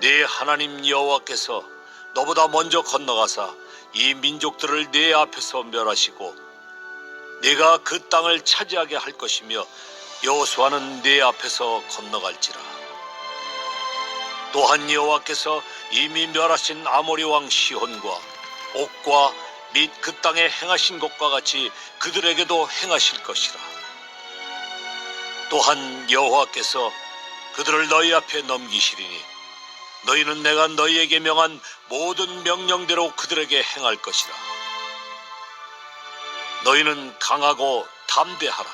네 하나님 여호와께서 너보다 먼저 건너가사 이 민족들을 네 앞에서 멸하시고 네가 그 땅을 차지하게 할 것이며 여호수아는 네 앞에서 건너갈지라. 또한 여호와께서 이미 멸하신 아모리 왕 시혼과 옥과 및 그 땅에 행하신 것과 같이 그들에게도 행하실 것이라. 또한 여호와께서 그들을 너희 앞에 넘기시리니 너희는 내가 너희에게 명한 모든 명령대로 그들에게 행할 것이라. 너희는 강하고 담대하라.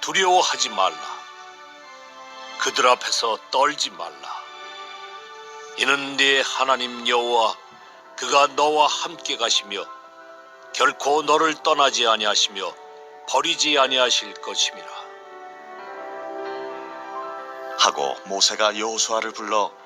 두려워하지 말라. 그들 앞에서 떨지 말라. 이는 네 하나님 여호와 그가 너와 함께 가시며 결코 너를 떠나지 아니하시며 버리지 아니하실 것임이라. 하고 모세가 여호수아를 불러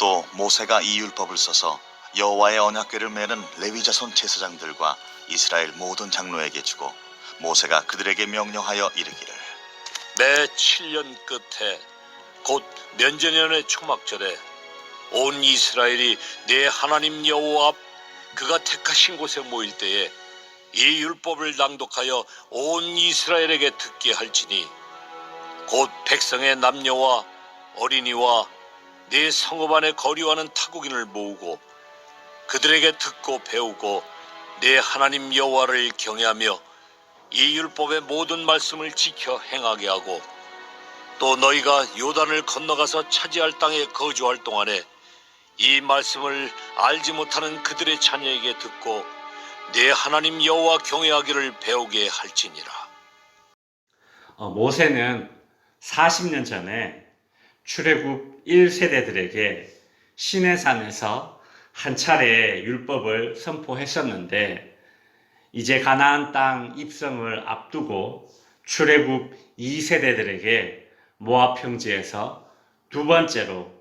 또 모세가 이 율법을 써서 여호와의 언약궤를 매는 레위 자손 제사장들과 이스라엘 모든 장로에게 주고 모세가 그들에게 명령하여 이르기를. 매 7년 끝에 곧 면제년의 초막절에 온 이스라엘이 내 하나님 여호와 앞 그가 택하신 곳에 모일 때에 이 율법을 낭독하여 온 이스라엘에게 듣게 할지니 곧 백성의 남녀와 어린이와 네 성읍 안에 거류하는 타국인을 모으고 그들에게 듣고 배우고 내 하나님 여호와를 경외하며 이 율법의 모든 말씀을 지켜 행하게 하고 또 너희가 요단을 건너가서 차지할 땅에 거주할 동안에 이 말씀을 알지 못하는 그들의 자녀에게 듣고 내 하나님 여호와 경외하기를 배우게 할지니라. 어, 모세는 40년 전에 출애굽 1세대들에게 시내산에서 한 차례 율법을 선포했었는데 이제 가나안 땅 입성을 앞두고 출애굽 2세대들에게 모압 평지에서 두 번째로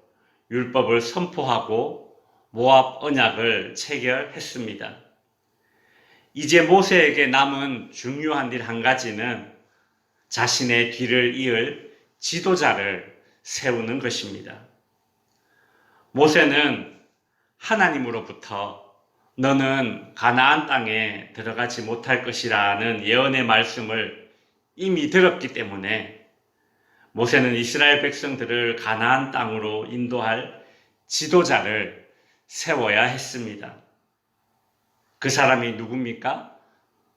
율법을 선포하고 모압 언약을 체결했습니다. 이제 모세에게 남은 중요한 일 한 가지는 자신의 뒤를 이을 지도자를 세우는 것입니다. 모세는 하나님으로부터 너는 가나안 땅에 들어가지 못할 것이라는 예언의 말씀을 이미 들었기 때문에 모세는 이스라엘 백성들을 가나안 땅으로 인도할 지도자를 세워야 했습니다. 그 사람이 누굽니까?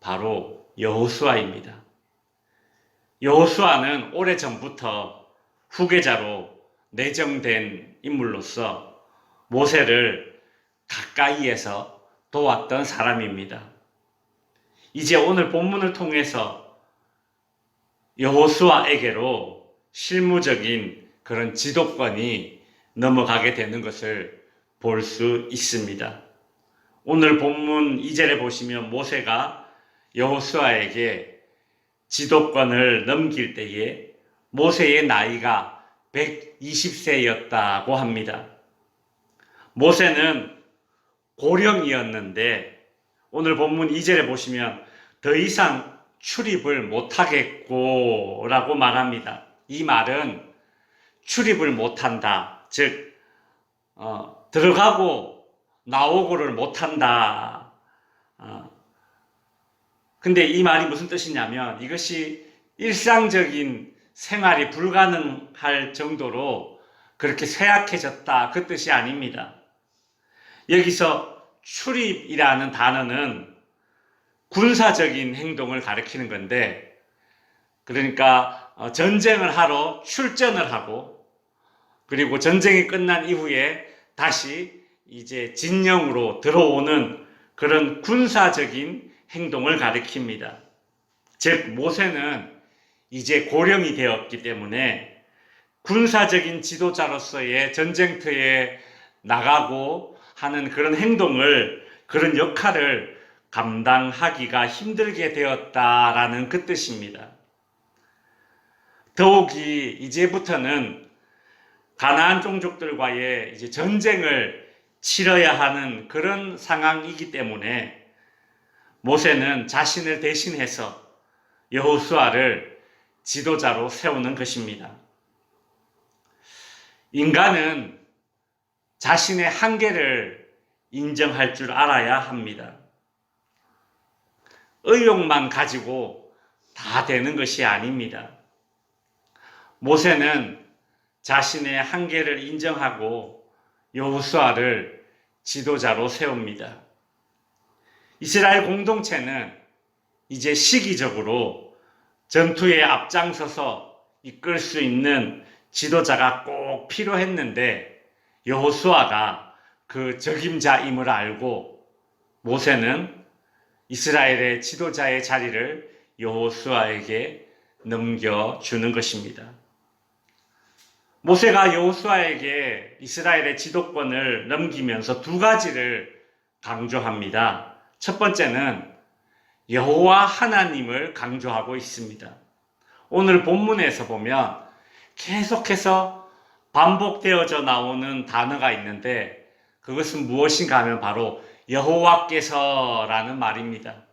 바로 여호수아입니다. 여호수아는 오래전부터 후계자로 내정된 인물로서 모세를 가까이에서 도왔던 사람입니다. 이제 오늘 본문을 통해서 여호수아에게로 실무적인 그런 지도권이 넘어가게 되는 것을 볼 수 있습니다. 오늘 본문 2절에 보시면 모세가 여호수아에게 지도권을 넘길 때에 모세의 나이가 120세였다고 합니다. 모세는 고령이었는데 오늘 본문 2절에 보시면 더 이상 출입을 못하겠고 라고 말합니다. 이 말은 출입을 못한다. 즉, 어, 들어가고 나오고를 못한다. 어, 근데 이 말이 무슨 뜻이냐면 이것이 일상적인 생활이 불가능할 정도로 그렇게 쇠약해졌다 그 뜻이 아닙니다. 여기서 출입이라는 단어는 군사적인 행동을 가리키는 건데 그러니까 어, 전쟁을 하러 출전을 하고 그리고 전쟁이 끝난 이후에 다시 이제 진영으로 들어오는 그런 군사적인 행동을 가리킵니다. 즉 모세는 이제 고령이 되었기 때문에 군사적인 지도자로서의 전쟁터에 나가고 하는 그런 행동을 그런 역할을 감당하기가 힘들게 되었다라는 그 뜻입니다. 더욱이 이제부터는 가나안 종족들과의 이제 전쟁을 치러야 하는 그런 상황이기 때문에 모세는 자신을 대신해서 여호수아를 지도자로 세우는 것입니다. 인간은 자신의 한계를 인정할 줄 알아야 합니다. 의욕만 가지고 다 되는 것이 아닙니다. 모세는 자신의 한계를 인정하고 여호수아를 지도자로 세웁니다. 이스라엘 공동체는 이제 시기적으로 전투에 앞장서서 이끌 수 있는 지도자가 꼭 필요했는데 여호수아가 그 적임자임을 알고 모세는 이스라엘의 지도자의 자리를 여호수아에게 넘겨 주는 것입니다. 모세가 여호수아에게 이스라엘의 지도권을 넘기면서 두 가지를 강조합니다. 첫 번째는 여호와 하나님을 강조하고 있습니다. 오늘 본문에서 보면 계속해서 반복되어져 나오는 단어가 있는데 그것은 무엇인가 하면 바로 여호와께서라는 말입니다.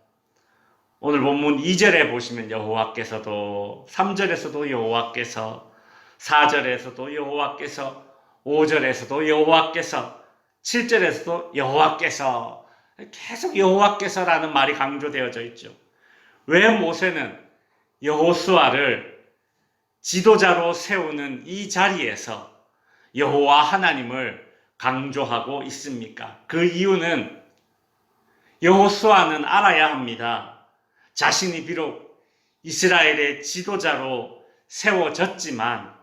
오늘 본문 2절에 보시면 여호와께서도 3절에서도 여호와께서 4절에서도 여호와께서 5절에서도 여호와께서 7절에서도 여호와께서 계속 여호와께서라는 말이 강조되어져 있죠. 왜 모세는 여호수아를 지도자로 세우는 이 자리에서 여호와 하나님을 강조하고 있습니까? 그 이유는 여호수아는 알아야 합니다. 자신이 비록 이스라엘의 지도자로 세워졌지만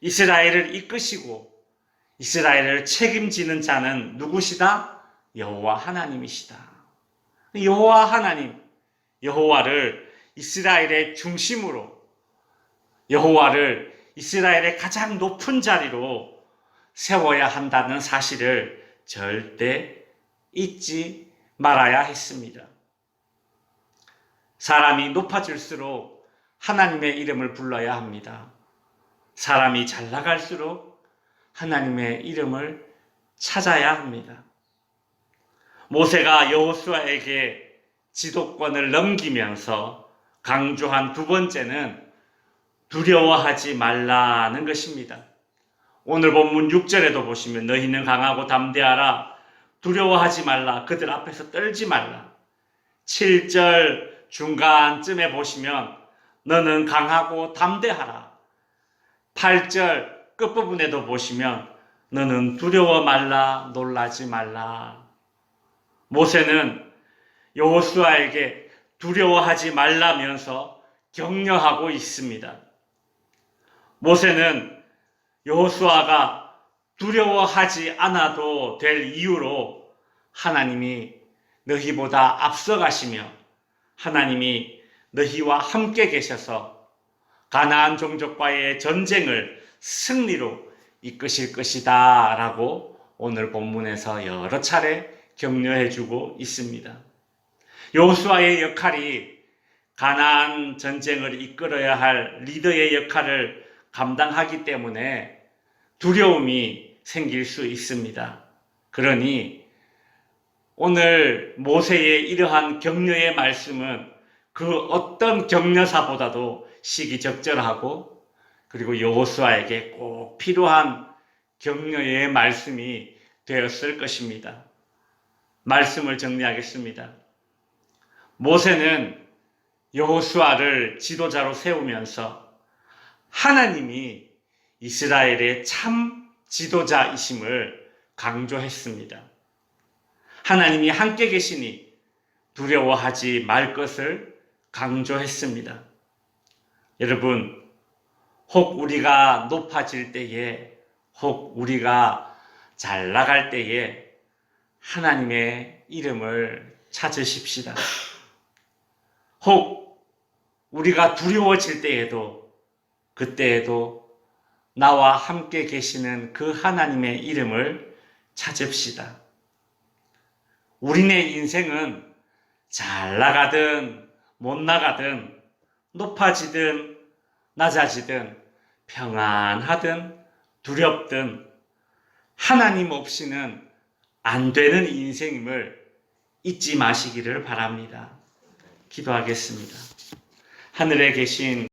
이스라엘을 이끄시고 이스라엘을 책임지는 자는 누구시다? 여호와 하나님이시다. 여호와 하나님, 여호와를 이스라엘의 중심으로 여호와를 이스라엘의 가장 높은 자리로 세워야 한다는 사실을 절대 잊지 말아야 했습니다. 사람이 높아질수록 하나님의 이름을 불러야 합니다. 사람이 잘 나갈수록 하나님의 이름을 찾아야 합니다. 모세가 여호수아에게 지도권을 넘기면서 강조한 두 번째는 두려워하지 말라는 것입니다. 오늘 본문 6절에도 보시면 너희는 강하고 담대하라 두려워하지 말라 그들 앞에서 떨지 말라. 7절 중간쯤에 보시면 너는 강하고 담대하라. 8절 끝부분에도 보시면 너는 두려워 말라 놀라지 말라 모세는 여호수아에게 두려워하지 말라면서 격려하고 있습니다. 모세는 여호수아가 두려워하지 않아도 될 이유로 하나님이 너희보다 앞서가시며 하나님이 너희와 함께 계셔서 가나안 종족과의 전쟁을 승리로 이끄실 것이다 라고 오늘 본문에서 여러 차례 격려해 주고 있습니다. 여호수아의 역할이 가나안 전쟁을 이끌어야 할 리더의 역할을 감당하기 때문에 두려움이 생길 수 있습니다. 그러니 오늘 모세의 이러한 격려의 말씀은 그 어떤 격려사보다도 시기적절하고 그리고 여호수아에게 꼭 필요한 격려의 말씀이 되었을 것입니다. 말씀을 정리하겠습니다. 모세는 여호수아를 지도자로 세우면서 하나님이 이스라엘의 참 지도자이심을 강조했습니다. 하나님이 함께 계시니 두려워하지 말 것을 강조했습니다. 여러분, 혹 우리가 높아질 때에, 혹 우리가 잘 나갈 때에 하나님의 이름을 찾으십시다. 혹 우리가 두려워질 때에도 그때에도 나와 함께 계시는 그 하나님의 이름을 찾읍시다. 우리네 인생은 잘 나가든 못 나가든 높아지든 낮아지든 평안하든 두렵든 하나님 없이는 안 되는 인생임을 잊지 마시기를 바랍니다. 기도하겠습니다. 하늘에 계신